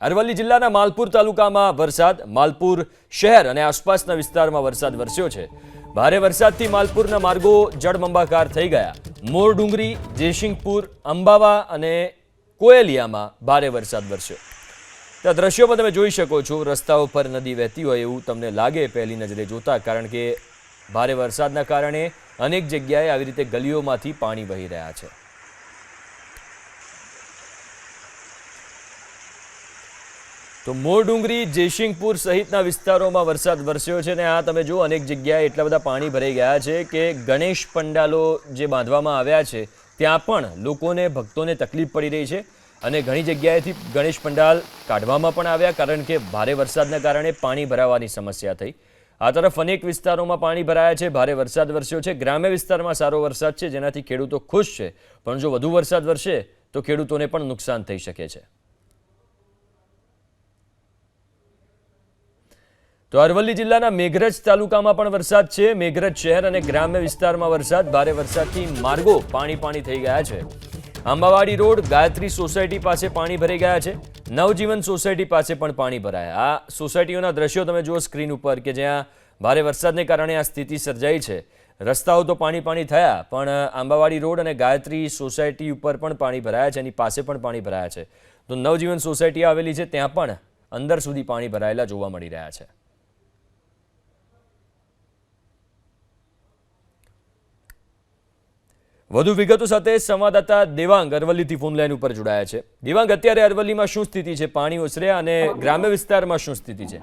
અરવલ્લી જિલ્લાના માલપુર તાલુકામાં વરસાદ, માલપુર શહેર અને આસપાસના વિસ્તારમાં વરસાદ વરસ્યો છે. ભારે વરસાદથી માલપુરના માર્ગો જળબંબાકાર થઈ ગયા. મોર ડુંગરી અંબાવા અને કોયલિયામાં ભારે વરસાદ વરસ્યો. ત્યાં દ્રશ્યોમાં તમે જોઈ શકો છો. રસ્તાઓ પર નદી વહેતી હોય એવું તમને લાગે. પહેલી નજરે જોતા કારણ કે ભારે વરસાદના કારણે અનેક જગ્યાએ આવી રીતે ગલીઓમાંથી પાણી વહી રહ્યા છે. તો મોરડુંગરી જયસિંહપુર સહિતના વિસ્તારોમાં વરસાદ વરસ્યો છે અને આ તમે જુઓ, અનેક જગ્યાએ એટલા બધા પાણી ભરાઈ ગયા છે કે ગણેશ પંડાલો જે બાંધવામાં આવ્યા છે, ત્યાં પણ લોકોને, ભક્તોને તકલીફ પડી રહી છે અને ઘણી જગ્યાએથી ગણેશ પંડાલ કાઢવામાં પણ આવ્યા કારણ કે ભારે વરસાદના કારણે પાણી ભરાવાની સમસ્યા થઈ. આ તરફ અનેક વિસ્તારોમાં પાણી ભરાયા છે, ભારે વરસાદ વરસ્યો છે. ગ્રામ્ય વિસ્તારમાં સારો વરસાદ છે, જેનાથી ખેડૂતો ખુશ છે. પણ જો વધુ વરસાદ વરસે, તો ખેડૂતોને પણ નુકસાન થઈ શકે છે. તો અરવલ્લી જિલ્લાના મેઘરજ તાલુકામાં પણ વરસાદ છે. મેઘરજ શહેર અને ગ્રામ્ય વિસ્તારમાં વરસાદ. ભારે વરસાદથી માર્ગો પાણી પાણી થઈ ગયા છે. આંબાવાડી રોડ, ગાયત્રી સોસાયટી પાસે પાણી ભરાઈ ગયા છે. નવજીવન સોસાયટી પાસે પણ પાણી ભરાયા. આ સોસાયટીઓના દ્રશ્યો તમે જુઓ સ્ક્રીન ઉપર કે જ્યાં ભારે વરસાદને કારણે આ સ્થિતિ સર્જાઈ છે. રસ્તાઓ તો પાણી પાણી થયા, પણ આંબાવાડી રોડ અને ગાયત્રી સોસાયટી ઉપર પણ પાણી ભરાયા છે. એની પાસે પણ પાણી ભરાયા છે. તો નવજીવન સોસાયટી આવેલી છે, ત્યાં પણ અંદર સુધી પાણી ભરાયેલા જોવા મળી રહ્યા છે. વધુ વિગતો સાથે સંવાદદાતા દેવાંગ અરવલ્લીથી ફોન લાઈન ઉપર જોડાયા છે. દેવાંગ, અત્યારે અરવલ્લીમાં શું સ્થિતિ છે? પાણી ઓસરે અને ગ્રામ્ય વિસ્તારમાં શું સ્થિતિ છે?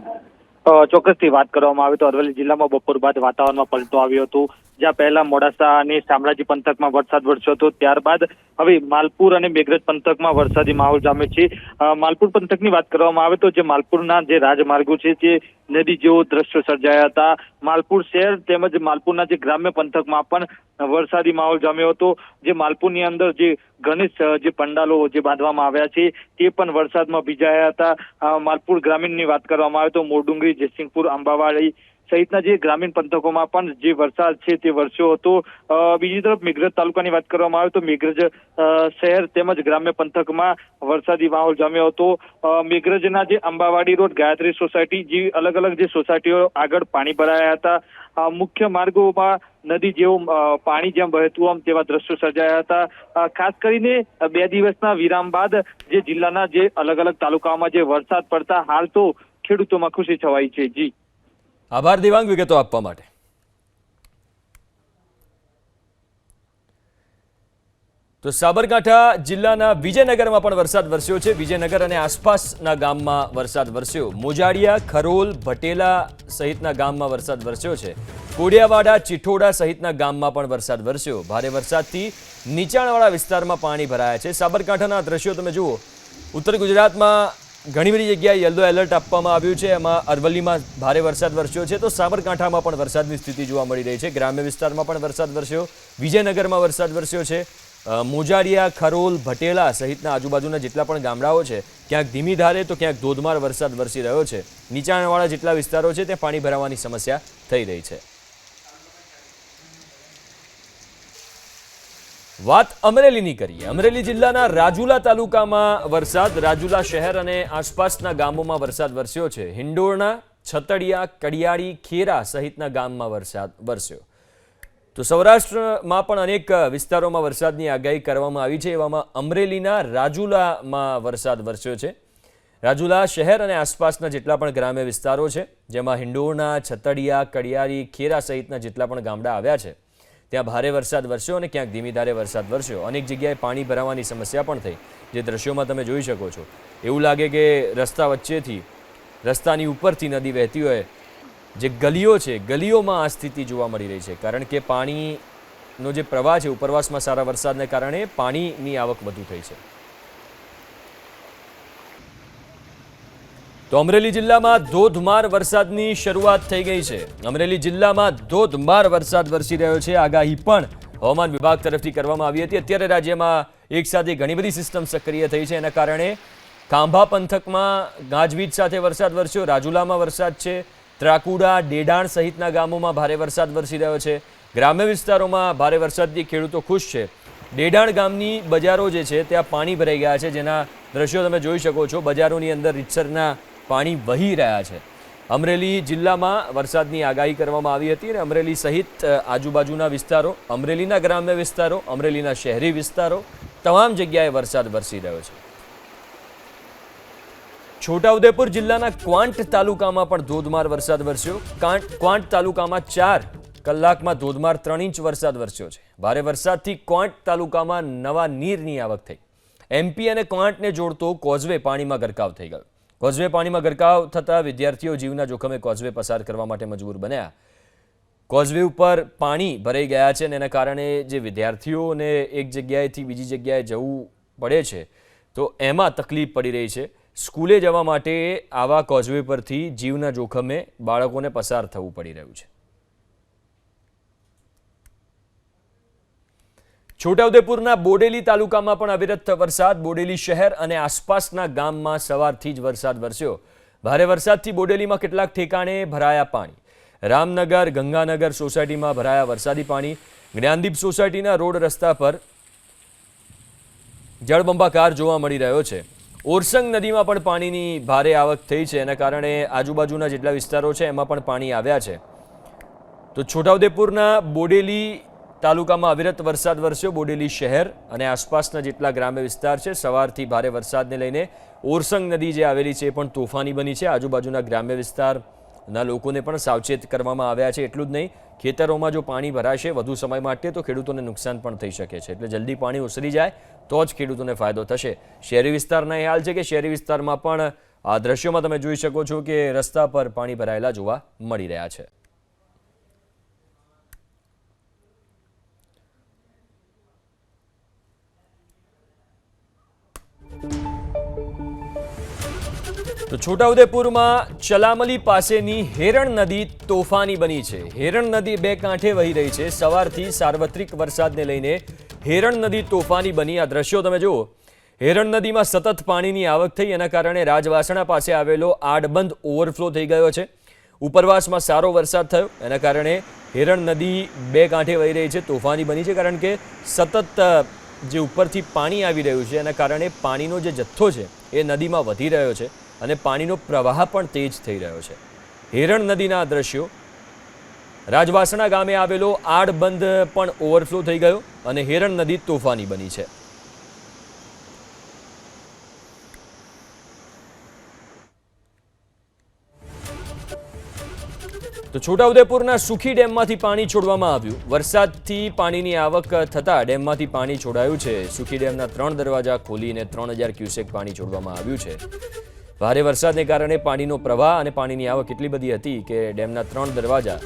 ચોક્કસથી વાત કરવામાં આવે તો અરવલ્લી જિલ્લામાં બપોર બાદ વાતાવરણમાં પલટો આવ્યો હતો. જ્યાં પહેલા મોડાસા અને શામળાજી પંથકમાં વરસાદ વરસ્યો હતો. ત્યારબાદ હવે માલપુર અને મેઘરજ પંથકમાં વરસાદી માહોલ જામે છે. માલપુર પંથકની વાત કરવામાં આવે તો જે માલપુરના જે રાજમાર્ગો છે, જે નદી જેવો દ્રશ્યો સર્જાયા હતા. માલપુર શહેર તેમજ માલપુરના જે ગ્રામ્ય પંથકમાં પણ વરસાદી માહોલ જામ્યો હતો. જે માલપુરની અંદર જે ગણેશ જે પંડાલો જે બાંધવામાં આવ્યા છે, તે પણ વરસાદમાં ભીજાયા હતા. માલપુર ગ્રામીણની વાત કરવામાં આવે તો મોરડુંગરી જયસિંહપુર અંબાવાડી સહિતના જે ગ્રામીણ પંથકોમાં પણ જે વરસાદ છે તે વરસ્યો હતો. બીજી તરફ મેઘરજ તાલુકાની વાત કરવામાં આવે તો મેઘરજ શહેર તેમજ ગ્રામ્ય પંથકમાં વરસાદી માહોલ જામ્યો હતો. મેઘરજના જે અંબાવાડી રોડ, ગાયત્રી સોસાયટી જેવી અલગ અલગ જે સોસાયટીઓ આગળ પાણી ભરાયા હતા. મુખ્ય માર્ગોમાં નદી જેવું પાણી જેમ વહેતું આમ તેવા દ્રશ્યો સર્જાયા હતા. ખાસ કરીને બે દિવસના વિરામ બાદ જે જિલ્લાના જે અલગ અલગ તાલુકાઓમાં જે વરસાદ પડતા હાલ તો ખેડૂતોમાં ખુશી છવાઈ છે. જી. આભાર દિવાંગ વિગતો આપવા માટે. તો સાબરકાંઠા જિલ્લાના વિજયનગરમાં પણ વરસાદ વરસ્યો છે. વિજયનગર અને આસપાસના ગામમાં વરસાદ વરસ્યો. મોજાડિયા, ખરોલ, ભટેલા સહિતના ગામમાં વરસાદ વરસ્યો છે. કોડિયાવાડા, ચિઠોડા સહિતના ગામમાં પણ વરસાદ વરસ્યો. ભારે વરસાદથી નીચાણવાળા વિસ્તારમાં પાણી ભરાયા છે. સાબરકાંઠાના દ્રશ્યો તમે જુઓ. ઉત્તર ગુજરાતમાં ઘણી બધી જગ્યાએ યલો એલર્ટ આપવામાં આવ્યું છે. એમાં અરવલ્લીમાં ભારે વરસાદ વરસ્યો છે. તો સાબરકાંઠામાં પણ વરસાદની સ્થિતિ જોવા મળી રહી છે. ગ્રામ્ય વિસ્તારમાં પણ વરસાદ વરસ્યો. વિજયનગરમાં વરસાદ વરસ્યો છે. મોજાડિયા ખરોલ, ભટેલા સહિતના આજુબાજુના જેટલા પણ ગામડાઓ છે, ક્યાંક ધીમી ધારે તો ક્યાંક ધોધમાર વરસાદ વરસી રહ્યો છે. નીચાણવાળા જેટલા વિસ્તારો છે, ત્યાં પાણી ભરાવાની સમસ્યા થઈ રહી છે. વાત અમરેલીની કરીએ. અમરેલી જિલ્લાના રાજુલા તાલુકામાં વરસાદ. રાજુલા શહેર અને આસપાસના ગામોમાં વરસાદ વરસ્યો છે. હિંડોળના, છતડિયા, કડિયાળી, ખેરા સહિતના ગામમાં વરસાદ વરસ્યો. તો સૌરાષ્ટ્રમાં પણ અનેક વિસ્તારોમાં વરસાદની આગાહી કરવામાં આવી છે. એવામાં અમરેલીના રાજુલામાં વરસાદ વરસ્યો છે. રાજુલા શહેર અને આસપાસના જેટલા પણ ગ્રામ્ય વિસ્તારો છે, જેમાં હિંડોળના, છતડિયા કડિયારી ખેરા સહિતના જેટલા પણ ગામડા આવ્યા છે ત્યાં ભારે વરસાદ વરસ્યો અને ક્યાંક ધીમી ધારે વરસાદ વરસ્યો. અનેક જગ્યાએ પાણી ભરાવાની સમસ્યા પણ થઈ, જે દ્રશ્યોમાં તમે જોઈ શકો છો. એવું લાગે કે રસ્તા વચ્ચેથી, રસ્તાની ઉપરથી નદી વહેતી હોય, જે ગલીઓ છે, ગલીઓમાં આ સ્થિતિ જોવા મળી રહી છે. કારણ કે પાણીનો જે પ્રવાહ છે, ઉપરવાસમાં સારા વરસાદને કારણે પાણીની આવક વધુ થઈ છે. તો અમરેલી જિલ્લામાં ધોધમાર વરસાદની શરૂઆત થઈ ગઈ છે. અમરેલી જિલ્લામાં ધોધમાર વરસાદ વરસી રહ્યો છે. આગાહી પણ હવામાન વિભાગ તરફથી કરવામાં આવી હતી. અત્યારે રાજ્યમાં એકસાથે ઘણી બધી સિસ્ટમ સક્રિય થઈ છે. એના કારણે કાંભા પંથકમાં ગાજવીજ સાથે વરસાદ વરસ્યો. રાજુલામાં વરસાદ છે. ત્રાકુડા, ડેડાણ સહિતના ગામોમાં ભારે વરસાદ વરસી રહ્યો છે. ગ્રામ્ય વિસ્તારોમાં ભારે વરસાદથી ખેડૂતો ખુશ છે. ડેડાણ ગામની બજારો જે છે, ત્યાં પાણી ભરાઈ ગયા છે. જેના દ્રશ્યો તમે જોઈ શકો છો. બજારોની અંદર રીતસરના પાણી વહી રહ્યા છે. અમરેલી જિલ્લામાં વરસાદની આગાહી કરવામાં આવી હતી અને અમરેલી સહિત આજુબાજુના વિસ્તારો, અમરેલીના ગ્રામ્ય વિસ્તારો, અમરેલીના શહેરી વિસ્તારો, તમામ જગ્યાએ વરસાદ વરસી રહ્યો છે. છોટાઉદેપુર જિલ્લાના ક્વાંટ તાલુકામાં પણ ધોધમાર વરસાદ વરસ્યો. ક્વાંટ તાલુકામાં ચાર, કલાકમાં ધોધમાર ત્રણ ઇંચ વરસાદ વરસ્યો છે. ભારે વરસાદથી ક્વાંટ તાલુકામાં નવા નીરની આવક થઈ. એમપી અને ક્વાંટને જોડતો કોઝવે પાણીમાં ગરકાવ થઈ ગયો. કોઝવે પાણીમાં ગરકાવ થતાં વિદ્યાર્થીઓ જીવના જોખમે કોઝવે પસાર કરવા માટે મજબૂર બન્યા. કોઝવે ઉપર પાણી ભરાઈ ગયા છે અને એના કારણે જે વિદ્યાર્થીઓને એક જગ્યાએથી બીજી જગ્યાએ જવું પડે છે, તો એમાં તકલીફ પડી રહી છે. સ્કૂલે જવા માટે આવા કોઝવે પરથી જીવના જોખમે બાળકોને પસાર થવું પડી રહ્યું છે. છોટાઉદેપુરના બોડેલી તાલુકામાં પણ અવિરત વરસાદ, બોડેલી શહેર અને આસપાસના ગામમાં સવારથી જ વરસાદ વરસ્યો. ભારે વરસાદથી બોડેલીમાં કેટલાક ઠેકાણે ભરાયા પાણી. રામનગર, ગંગાનગર સોસાયટીમાં ભરાયા વરસાદી પાણી. જ્ઞાનદીપ સોસાયટીના રોડ રસ્તા પર જળબંબાકાર જોવા મળી રહ્યો છે. ઓરસંગ નદીમાં પણ પાણીની ભારે આવક થઈ છે. એના કારણે આજુબાજુના જેટલા વિસ્તારો છે, એમાં પણ પાણી આવ્યા છે. તો છોટાઉદેપુરના બોડેલી તાલુકામાં અવિરત વરસાદ વરસ્યો બોડેલી શહેર અને આસપાસના જેટલા ગ્રામ્ય વિસ્તાર છે, સવારથી ભારે વરસાદને લઈને ઓરસંગ નદી જે આવેલી છે એ પણ તોફાની બની છે. આજુબાજુના ગ્રામ્ય વિસ્તારના લોકોને પણ સાવચેત કરવામાં આવ્યા છે. એટલું જ નહીં, ખેતરોમાં જો પાણી ભરાશે વધુ સમય માટે, તો ખેડૂતોને નુકસાન પણ થઈ શકે છે. એટલે જલ્દી પાણી ઓસરી જાય, તો જ ખેડૂતોને ફાયદો થશે. શહેરી વિસ્તારના એ હાલ છે કે શહેરી વિસ્તારમાં પણ આ દ્રશ્યોમાં તમે જોઈ શકો છો કે રસ્તા પર પાણી ભરાયેલા જોવા મળી રહ્યા છે. તો છોટાઉદેપુરમાં ચલામલી પાસેની હેરણ નદી તોફાની બની છે. હેરણ નદી બે કાંઠે વહી રહી છે. સવારથી સાર્વત્રિક વરસાદને લઈને હેરણ નદી તોફાની બની. આ દ્રશ્યો તમે જુઓ. હેરણ નદીમાં સતત પાણીની આવક થઈ. એના કારણે રાજવાસણા પાસે આવેલો આડબંધ ઓવરફ્લો થઈ ગયો છે. ઉપરવાસમાં સારો વરસાદ થયો. એના કારણે હેરણ નદી બે કાંઠે વહી રહી છે. તોફાની બની છે કારણ કે સતત જે ઉપરથી પાણી આવી રહ્યું છે, એના કારણે પાણીનો જે જથ્થો છે, એ નદીમાં વધી રહ્યો છે. અને પાણીનો પ્રવાહ પણ તેજ થઈ રહ્યો છે. હેરણ નદીના દ્રશ્યો, રાજવાસણા ગામે આવેલો આડબંધ પણ ઓવરફ્લો થઈ ગયો અને હેરણ નદી તોફાની બની છે. તો છોટાઉદેપુરના સુખી ડેમમાંથી પાણી છોડવામાં આવ્યું. વરસાદથી પાણીની આવક થતાં ડેમમાંથી પાણી છોડાયું છે. સુખી ડેમના ત્રણ દરવાજા ખોલીને ત્રણ હજાર ક્યુસેક પાણી છોડવામાં આવ્યું છે. ભારે વરસાદને કારણે પાણીનો પ્રવાહ અને પાણીની આવક એટલી બધી હતી કે ડેમના ત્રણ દરવાજા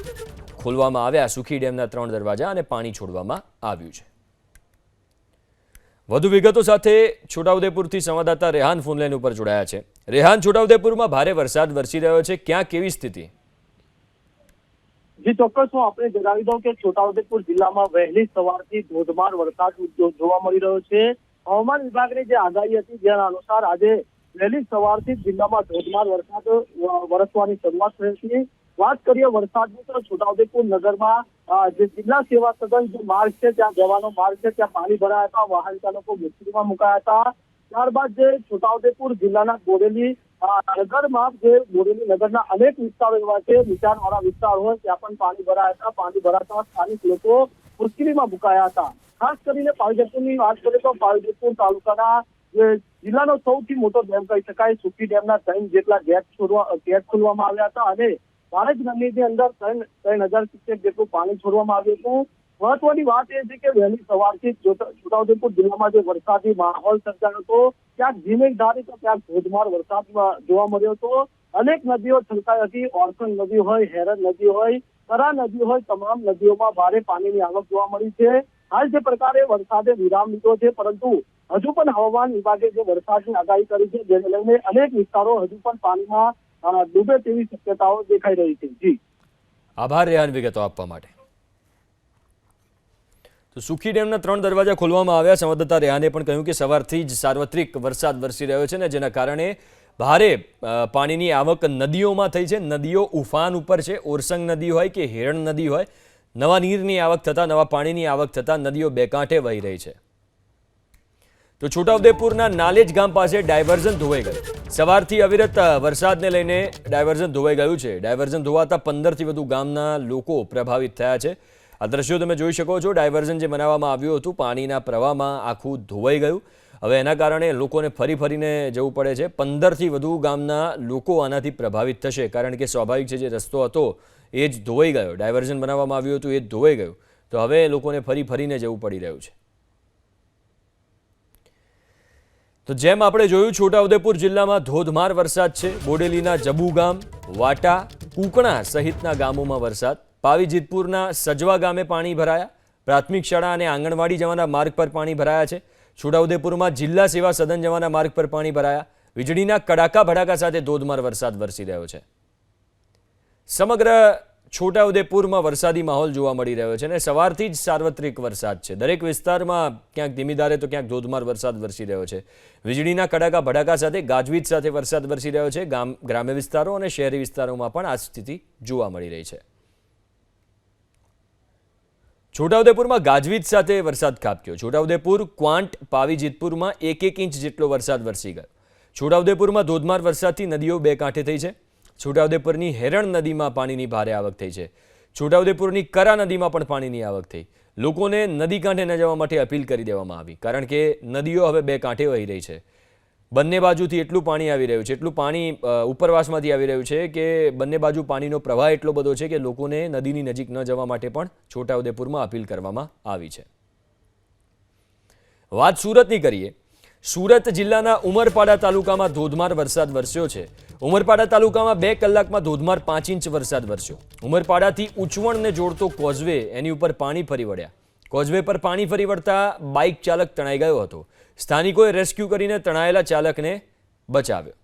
ખોલવામાં આવ્યા, સુખી ડેમના ત્રણ દરવાજા અને પાણી છોડવામાં આવ્યું છે. વધુ વિગતો સાથે છોટાઉદેપુરથી સંવાદદાતા રેહાન ફોનલાઈન ઉપર જોડાયા છે. રેહાન, છોટાઉદેપુરમાં ભારે વરસાદ વરસી રહ્યો છે. ક્યાં કેવી સ્થિતિ? જી, ચોક્કસ હું આપણે જણાવી દઉં કે છોટાઉદેપુર જિલ્લામાં વહેલી સવારથી ધોધમાર વરસાદ જોવા મળી રહ્યો છે. હવામાન વિભાગની જે આગાહી હતી, જેના અનુસાર આજે વહેલી સવારથી જિલ્લામાં ધોધમાર વરસાદ વરસવાની શરૂઆત થઈ હતી વાત કરીએ વરસાદની તો છોટાઉદેપુર નગરમાં જે જિલ્લા સેવા સદન જે માર્ગ છે, ત્યાં જવાનો માર્ગ છે, ત્યાં પાણી ભરાયા હતા, વાહન ચાલકો મુશ્કેલીમાં મુકાયા હતા. ત્યારબાદ જે છોટાઉદેપુર જિલ્લાના બોરેલી નગરમાં જે બોરેલી નગરના અનેક વિસ્તારો એવા છે નીચાણવાળા વિસ્તાર હોય, ત્યાં પણ પાણી ભરાયા હતા. પાણી ભરાતા સ્થાનિક લોકો મુશ્કેલીમાં મુકાયા હતા. ખાસ કરીને પાલજપુરની વાત કરીએ તો પાલજેતપુર તાલુકાના જિલ્લાનો સૌથી મોટો ડેમ કહી શકાય સુખી ડેમના ત્રણ જેટલા ગેટ ગેટ ખોલવામાં આવ્યા હતા અને ભારત નદીની અંદર ત્રણ ત્રણ હજાર સિત્તેર જેટલું પાણી છોડવામાં આવ્યું હતું. મહત્વની વાત એ છે કે વહેલી સવારથી છોટાઉદેપુર જિલ્લામાં જે વરસાદી માહોલ સર્જાયો હતો ક્યાંક ધીમી ધારી તો ક્યાંક ધોધમાર વરસાદ જોવા મળ્યો હતો. અનેક નદીઓ છલકાઈ હતી ઓરસંગ નદી હોય હેરન નદી હોય, કરા નદી હોય, તમામ નદીઓમાં ભારે પાણીની આવક જોવા મળી છે. હાલ જે પ્રકારે વરસાદે વિરામ લીધો છે, પરંતુ હજુ પણ હવામાન વિભાગે જે વરસાદની આગાહી કરી છે, જેને લઈને અનેક વિસ્તારો હજુ પણ પાણીમાં ડૂબે તેવી શક્યતાઓ દેખાઈ રહી છે. જી. આભાર રેહાન વિગતો આપવા માટે. તો સુખી ડેમના ત્રણ દરવાજા ખોલવામાં આવ્યા. સંવાદદાતા રેહાને પણ કહ્યું કે સવારથી જ સાર્વત્રિક વરસાદ વરસી રહ્યો છે ને જેના કારણે ભારે પાણીની આવક નદીઓમાં થઈ છે. નદીઓ ઉફાન ઉપર છે. ઓરસંગ નદી હોય કે હેરણ નદી હોય, નવા નીરની આવક થતાં, નવા પાણીની આવક થતાં નદીઓ બે કાંઠે વહી રહી છે. તો છોટાઉદેપુરના નાલેજ ગામ પાસે ડાયવર્ઝન ધોવાઈ ગયું. સવારથી અવિરત વરસાદને લઈને ડાયવર્ઝન ધોવાઈ ગયું છે. ડાયવર્ઝન ધોવાતા પંદરથી વધુ ગામના લોકો પ્રભાવિત થયા છે. આ દ્રશ્યો તમે જોઈ શકો છો. ડાયવર્ઝન જે બનાવવામાં આવ્યું હતું, પાણીના પ્રવાહમાં આખું ધોવાઈ ગયું. હવે એના કારણે લોકોને ફરી ફરીને જવું પડે છે. પંદરથી વધુ ગામના લોકો આનાથી પ્રભાવિત થશે. કારણ કે સ્વાભાવિક છે, જે રસ્તો હતો, એ જ ધોવાઈ ગયો. ડાયવર્ઝન બનાવવામાં આવ્યું હતું, એ જ ધોવાઈ ગયું. તો હવે લોકોને ફરી ફરીને જવું પડી રહ્યું છે. તો જેમ આપણે જોયું, છોટાઉદેપુર જિલ્લામાં ધોધમાર વરસાદ છે. બોડેલીના જબુ ગામ વાટા, કુકણા સહિતના ગામોમાં વરસાદ. પાવીજીતપુરના સજવા ગામે પાણી ભરાયા. પ્રાથમિક શાળા અને આંગણવાડી જવાના માર્ગ પર પાણી ભરાયા છે. છોટાઉદેપુરમાં જિલ્લા સેવા સદન જવાના માર્ગ પર પાણી ભરાયા. વીજળીના કડાકા ભડાકા સાથે ધોધમાર વરસાદ વરસી રહ્યો છે. સમગ્ર છોટાઉદેપુરમાં વરસાદી માહોલ જોવા મળી રહ્યો છે અને સવારથી જ સાર્વત્રિક વરસાદ છે. દરેક વિસ્તારમાં ક્યાંક ધીમીધારે તો ક્યાંક ધોધમાર વરસાદ વરસી રહ્યો છે. વીજળીના કડાકા ભડાકા સાથે ગાજવીજ સાથે વરસાદ વરસી રહ્યો છે. ગામ, ગ્રામ્ય વિસ્તારો અને શહેરી વિસ્તારોમાં પણ આ સ્થિતિ જોવા મળી રહી છે. છોટાઉદેપુરમાં ગાજવીજ સાથે વરસાદ ખાબક્યો. છોટાઉદેપુર, ક્વાંટ પાવીજીતપુરમાં એક એક ઇંચ જેટલો વરસાદ વરસી ગયો. છોટાઉદેપુરમાં ધોધમાર વરસાદથી નદીઓ બે કાંઠે થઈ છે. છોટાઉદેપુરની હેરણ નદીમાં પાણીની ભારે આવક થઈ છે. છોટાઉદેપુરની કરા નદીમાં પણ પાણીની આવક થઈ. લોકોને નદી કાંઠે ન જવા માટે અપીલ કરી દેવામાં આવી, કારણ કે નદીઓ હવે બે કાંઠે વહી રહી છે. બંને બાજુથી એટલું પાણી આવી રહ્યું છે, એટલું પાણી ઉપરવાસમાંથી આવી રહ્યું છે કે બંને બાજુ પાણીનો પ્રવાહ એટલો બધો છે કે લોકોને નદીની નજીક ન જવા માટે પણ છોટાઉદેપુરમાં અપીલ કરવામાં આવી છે. વાત સુરતની કરીએ સુરત જિલ્લાના ઉમરપાડા તાલુકામાં ધોધમાર વરસાદ વરસ્યો છે. ઉમરપાડા તાલુકામાં બે કલાકમાં ધોધમાર પાંચ ઇંચ વરસાદ વરસ્યો. ઉમરપાડાથી ઉચવણને જોડતો કોઝવે એની ઉપર પાણી ફરી વળ્યા. કોઝવે પર પાણી ફરી વળતા બાઇક ચાલક તણાઈ ગયો હતો. સ્થાનિકોએ રેસ્ક્યુ કરીને તણાયેલા ચાલકને બચાવ્યો.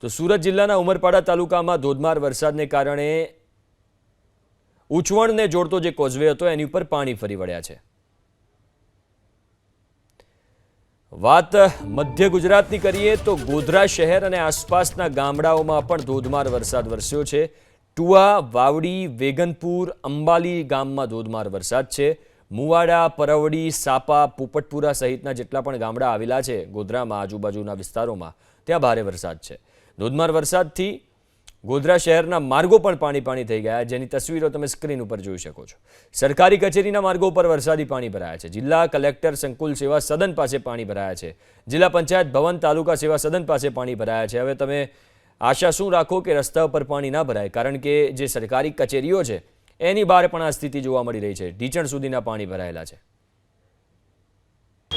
તો સુરત જિલ્લાના ઉમરપાડા તાલુકામાં ધોધમાર વરસાદને કારણે ઉચવણને જોડતો જે કોઝવે હતો, એની ઉપર પાણી ફરી વળ્યા છે. વાત મધ્ય ગુજરાતની કરીએ તો ગોધરા શહેર અને આસપાસના ગામડાઓમાં પણ ધોધમાર વરસાદ વરસ્યો છે. ટુઆ, વાવડી, વેગનપુર, અંબાલી ગામમાં ધોધમાર વરસાદ છે. મુવાડા, પરવડી, સાપા, પોપટપુરા સહિતના જેટલા પણ ગામડા આવેલા છે ગોધરામાં આજુબાજુના વિસ્તારોમાં, ત્યાં ભારે વરસાદ છે. ધોધમાર વરસાદથી ગોધરા શહેરના માર્ગો પણ પાણી પાણી થઈ ગયા. જેની તસવીરો તમે સ્ક્રીન ઉપર જોઈ શકો છો. સરકારી કચેરીના માર્ગો પર વરસાદી પાણી ભરાયા છે. જિલ્લા કલેક્ટર સંકુલ સેવા સદન પાસે પાણી ભરાયા છે. જિલ્લા પંચાયત ભવન તાલુકા સેવા સદન પાસે પાણી ભરાયા છે. હવે તમે આશા શું રાખો કે રસ્તા ઉપર પાણી ના ભરાય? કારણ કે જે સરકારી કચેરીઓ છે, એની બહાર પણ આ સ્થિતિ જોવા મળી રહી છે. ઢીચણ સુધીના પાણી ભરાયેલા છે.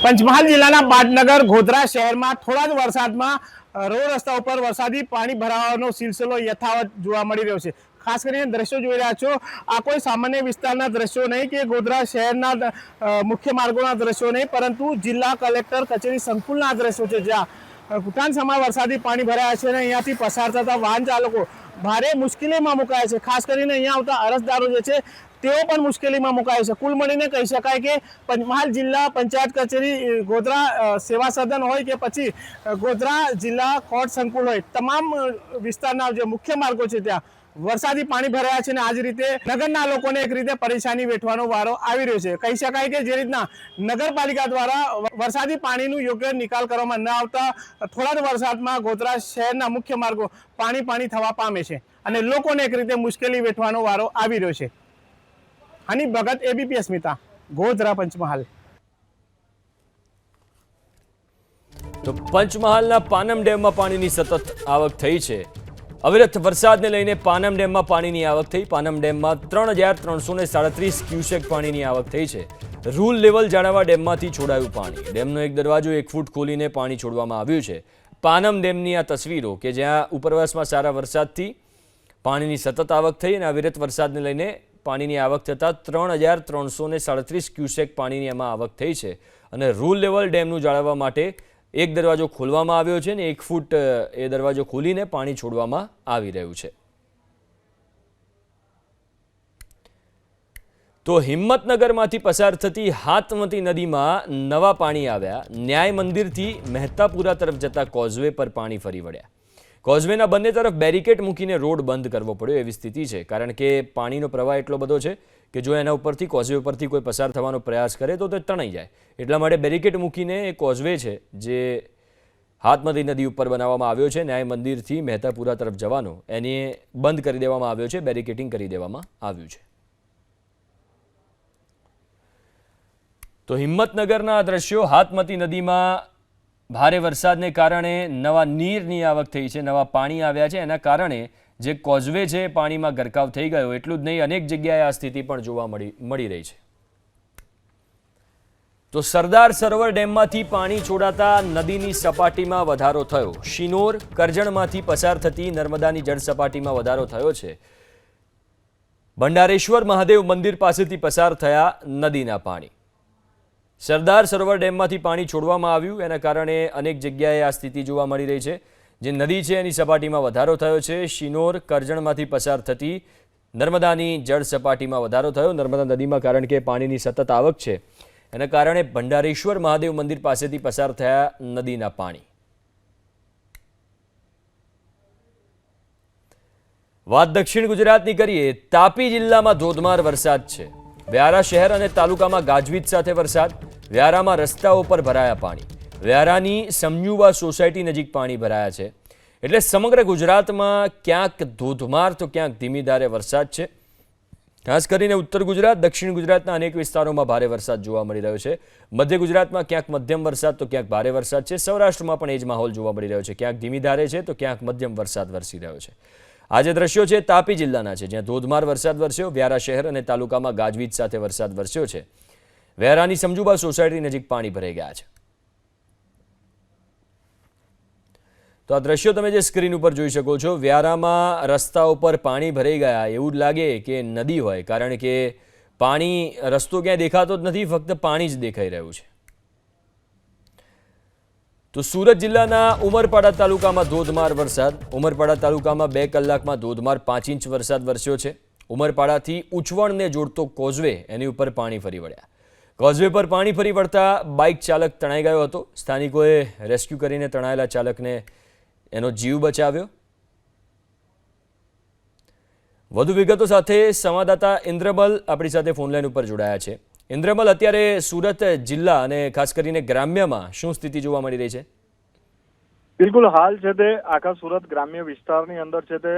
પંચમહાલ જિલ્લાના બાટનગર ગોધરા શહેરમાં થોડા જ વરસાદમાં રોડ રસ્તા ઉપર વરસાદી પાણી ભરાવાનો સિલસિલો યથાવત જોવા મળી રહ્યો છે. ખાસ કરીને દ્રશ્યો જોઈ રહ્યા છો, આ કોઈ સામાન્ય વિસ્તારના દ્રશ્યો નહીં કે ગોધરા શહેરના મુખ્ય માર્ગોના દ્રશ્યો નહીં, પરંતુ જિલ્લા કલેક્ટર કચેરી સંકુલના દ્રશ્યો છે જ્યાં ભૂટાન સમા વરસાદી પાણી ભરાયા છે અને અહીંયાથી પસાર થતા વાહન ચાલકો ભારે મુશ્કેલીમાં મુકાય છે. ખાસ કરીને અહીંયા આવતા અરજદારો જે છે તેઓ પણ મુશ્કેલીમાં મુકાય છે. કુલ મળીને કહી શકાય કે પંચમહાલ જિલ્લા પંચાયત કચેરી ગોધરા સેવા સદન હોય કે પછી ગોધરા જિલ્લા કોર્ટ સંકુલ હોય. તમામ વિસ્તારના જે મુખ્ય માર્ગો છે ત્યાં વરસાદી પાણી ભરાયા છે અને આ જ રીતે નગરના લોકોને એક રીતે પરેશાની વેઠવાનો વારો આવી રહ્યો છે. કહી શકાય કે જે રીતના નગરપાલિકા દ્વારા વરસાદી પાણીનું યોગ્ય નિકાલ કરવામાં ન આવતા થોડા જ વરસાદમાં ગોધરા શહેરના મુખ્ય માર્ગો પાણી પાણી થવા પામે છે અને લોકોને એક રીતે મુશ્કેલી વેઠવાનો વારો આવી રહ્યો છે. હની ભગત એબીપી અસ્મિતા ગોધરા પંચમહાલ તો પંચમહાલના પાનમ ડેમમાં પાણીની સતત આવક થઈ છે. અવિરત વરસાદને લઈને પાનમ ડેમમાં પાણીની આવક થઈ. પાનમ ડેમમાં ત્રણ હજાર ત્રણસો ને સાડત્રીસ ક્યુસેક પાણીની આવક થઈ છે. રૂલ લેવલ જાણવા ડેમમાંથી છોડાયું પાણી. ડેમનો એક દરવાજો એક ફૂટ ખોલીને પાણી છોડવામાં આવ્યું છે. પાનમ ડેમની આ તસવીરો કે જ્યાં ઉપરવાસમાં સારા વરસાદથી પાણીની સતત આવક થઈ અને અવિરત વરસાદને લઈને પાણીની આવક થતાં ત્રણ હજાર ત્રણસો સાડત્રીસ ક્યુસેક પાણીની એમાં આવક થઈ છે. અને રૂલ લેવલ ડેમનું જાળવવા માટે એક દરવાજો ખોલવામાં આવ્યો છે ને એક ફૂટ એ દરવાજો ખોલીને પાણી છોડવામાં આવી રહ્યું છે. તો હિંમતનગરમાંથી પસાર થતી હાથમતી નદીમાં નવા પાણી આવ્યા. ન્યાય મંદિરથી મહેતાપુરા તરફ જતા કોઝવે પર પાણી ફરી વળ્યા. કોઝવેના બંને તરફ બેરિકેડ મૂકીને રોડ બંધ કરવો પડ્યો એવી સ્થિતિ છે. કારણ કે પાણીનો પ્રવાહ એટલો બધો છે કે જો એના ઉપરથી, કોઝવે ઉપરથી કોઈ પસાર થવાનો પ્રયાસ કરે તો તે તણાઈ જાય. એટલા માટે બેરિકેડ મૂકીને એ કોઝવે છે, જે હાથમતી નદી ઉપર બનાવવામાં આવ્યો છે, ન્યાય મંદિરથી મહેતાપુરા તરફ જવાનો. એને બંધ કરી દેવામાં આવ્યો છે, બેરિકેટિંગ કરી દેવામાં આવ્યું છે. તો હિંમતનગરના દ્રશ્યો, હાથમતી નદીમાં ભારે વરસાદને કારણે નવા નીરની આવક થઈ છે, નવા પાણી આવ્યા છે. એના કારણે જે કોઝવે છે, પાણીમાં ગરકાવ થઈ ગયો. એટલું જ નહીં, અનેક જગ્યાએ આ સ્થિતિ પણ જોવા મળી મળી રહી છે. તો સરદાર સરોવર ડેમમાંથી પાણી છોડાતા નદીની સપાટીમાં વધારો થયો. શિનોર કરજણમાંથી પસાર થતી નર્મદાની જળ સપાટીમાં વધારો થયો છે. ભંડારેશ્વર મહાદેવ મંદિર પાસેથી પસાર થયા નદીના પાણી. સરદાર સરોવર ડેમમાંથી પાણી છોડવામાં આવ્યું. એના કારણે અનેક જગ્યાએ આ સ્થિતિ જોવા મળી રહી છે. જે નદી છે, એની સપાટીમાં વધારો થયો છે. શિનોર કરજણમાંથી પસાર થતી નર્મદાની જળ સપાટીમાં વધારો થયો. નર્મદા નદીમાં કારણ કે પાણીની સતત આવક છે. એના કારણે ભંડારેશ્વર મહાદેવ મંદિર પાસેથી પસાર થયા નદીના પાણી. વાત દક્ષિણ ગુજરાતની કરીએ. તાપી જિલ્લામાં ધોધમાર વરસાદ છે. વ્યારા શહેર અને તાલુકામાં ગાજવીજ સાથે વરસાદ, વ્યારામાં રસ્તાઓ પર ભરાયા પાણી, વ્યારાની સમયુવા સોસાયટી નજીક પાણી ભરાયા છે. એટલે સમગ્ર ગુજરાતમાં ક્યાંક ધોધમાર તો ક્યાંક ધીમી ધારે વરસાદ છે. ખાસ કરીને ઉત્તર ગુજરાત, દક્ષિણ ગુજરાતના અનેક વિસ્તારોમાં ભારે વરસાદ જોવા મળી રહ્યો છે. મધ્ય ગુજરાતમાં ક્યાંક મધ્યમ વરસાદ તો ક્યાંક ભારે વરસાદ છે. સૌરાષ્ટ્રમાં પણ એ જ માહોલ જોવા મળી રહ્યો છે. ક્યાંક ધીમી ધારે છે તો ક્યાંક મધ્યમ વરસાદ વરસી રહ્યો છે. આ જે દ્રશ્યો છે તાપી જિલ્લાના છે, જ્યાં ધોધમાર વરસાદ વરસ્યો. વ્યારા શહેર અને તાલુકામાં ગાજવીજ સાથે વરસાદ વરસ્યો છે. વ્યારાની સમજુબા સોસાયટી નજીક પાણી ભરાઈ ગયા છે. તો આ દ્રશ્યો તમે જે સ્ક્રીન ઉપર જોઈ શકો છો, વ્યારામાં રસ્તા ઉપર પાણી ભરાઈ ગયા. એવું જ લાગે કે નદી હોય, કારણ કે પાણી રસ્તો ક્યાંય દેખાતો જ નથી, ફક્ત પાણી જ દેખાઈ રહ્યું છે. તો સુરત જિલ્લાના ઉમરપાડા તાલુકામાં ધોધમાર વરસાદ. ઉમરપાડા તાલુકામાં બે કલાકમાં ધોધમાર પાંચ ઇંચ વરસાદ વરસ્યો છે. ઉમરપાડાથી ઉચવણને જોડતો કોઝવે એની ઉપર પાણી ફરી વળ્યા. કોઝવે પર પાણી ફરી વળતા બાઇક ચાલક તણાઈ ગયો હતો. સ્થાનિકોએ રેસ્ક્યુ કરીને તણાયેલા ચાલકને એનો જીવ બચાવ્યો. વધુ વિગતો સાથે સંવાદદાતા ઇન્દ્રબલ આપણી સાથે ફોનલાઈન ઉપર જોડાયા છે. ઇન્દ્રમલ, અત્યારે સુરત જિલ્લા અને ખાસ કરીને ગ્રામ્યમાં શું સ્થિતિ જોવા મળી રહી છે? બિલકુલ, હાલ છે તે આખા સુરત ગ્રામ્ય વિસ્તારની અંદર છે તે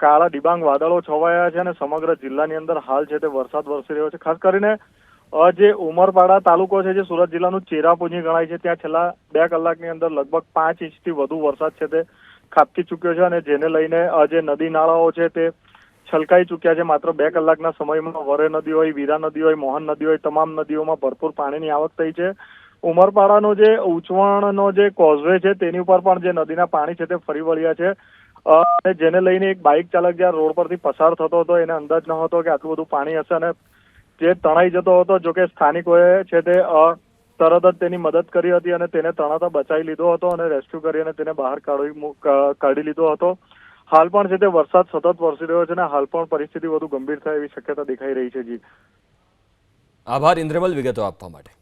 કાળા ડિબાંગ વાદળો છવાયા છે અને સમગ્ર જિલ્લાની અંદર હાલ છે તે વરસાદ વરસી રહ્યો છે. ખાસ કરીને જે ઉમરપાડા તાલુકો છે જે સુરત જિલ્લાનું ચેરાપુંજી ગણાય છે, ત્યાં છેલ્લા બે કલાકની અંદર લગભગ પાંચ ઇંચથી વધુ વરસાદ છે તે ખાબકી ચૂક્યો છે અને જેને લઈને જે નદી નાળાઓ છે તે છલકાઈ ચૂક્યા છે. માત્ર બે કલાકના સમયમાં વરે નદી હોય, વીરા નદી હોય, મોહન નદી હોય, તમામ નદીઓમાં ભરપૂર પાણીની આવક થઈ છે. ઉમરપાડાનો જે ઉચવણનો જે કોઝવે છે, તેની ઉપર પણ જે નદીના પાણી છે તે ફરી વળ્યા છે. અને જેને લઈને એક બાઇક ચાલક જ્યાં રોડ પરથી પસાર થતો હતો, એને અંદાજ ન હતો કે આટલું બધું પાણી હશે અને જે તણાઈ જતો હતો, જો કે સ્થાનિકોએ છે તે તરત જ તેની મદદ કરી હતી અને તેને તણાતા બચાવી લીધો હતો અને રેસ્ક્યુ કરીને તેને બહાર કાઢી કાઢી લીધો હતો. હાલ પણ છે તે વરસાદ સતત વરસી રહ્યો છે અને હાલ પણ પરિસ્થિતિ વધુ ગંભીર થાય એવી શક્યતા દેખાઈ રહી છે જી. આભાર ઇન્દ્રમલ વિગતો આપવા માટે.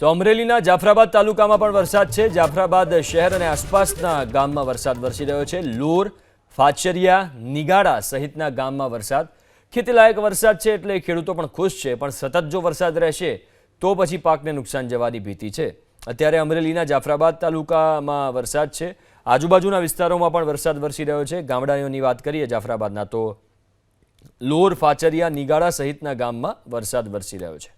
તો અમરેલીના જાફરાબાદ તાલુકામાં પણ વરસાદ છે. જાફરાબાદ શહેર અને આસપાસના ગામમાં વરસાદ વરસી રહ્યો છે. લોર, ફાચરિયા, નિગાડા સહિતના ગામમાં વરસાદ. ખેતીલાયક વરસાદ છે એટલે ખેડૂતો પણ ખુશ છે. પણ સતત જો વરસાદ રહેશે, તો પછી પાકને નુકસાન જવાની ભીતિ છે. અત્યારે અમરેલીના જાફરાબાદ તાલુકામાં વરસાદ છે. આજુબાજુના વિસ્તારોમાં પણ વરસાદ વરસી રહ્યો છે. ગામડાઓની વાત કરીએ, જાફરાબાદના, તો લોર, ફાચરિયા નિગાડા સહિતના ગામમાં વરસાદ વરસી રહ્યો છે.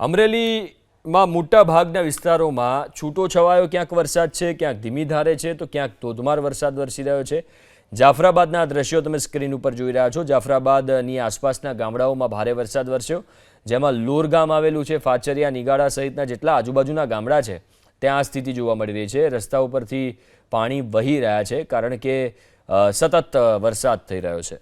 અમરેલીમાં મોટા ભાગના વિસ્તારોમાં છૂટો છવાયો, ક્યાંક વરસાદ છે, ક્યાંક ધીમી ધારે છે, તો ક્યાંક ધોધમાર વરસાદ વરસી રહ્યો છે. જાફરાબાદના દ્રશ્યો તમે સ્ક્રીન ઉપર જોઈ રહ્યા છો. જાફરાબાદની આસપાસના ગામડાઓમાં ભારે વરસાદ વરસ્યો, જેમાં લોર ગામ આવેલું છે. ફાચરિયા નિગાડા સહિતના જેટલા આજુબાજુના ગામડા છે ત્યાં આ સ્થિતિ જોવા મળી રહી છે. રસ્તા ઉપરથી પાણી વહી રહ્યા છે કારણ કે સતત વરસાદ થઈ રહ્યો છે.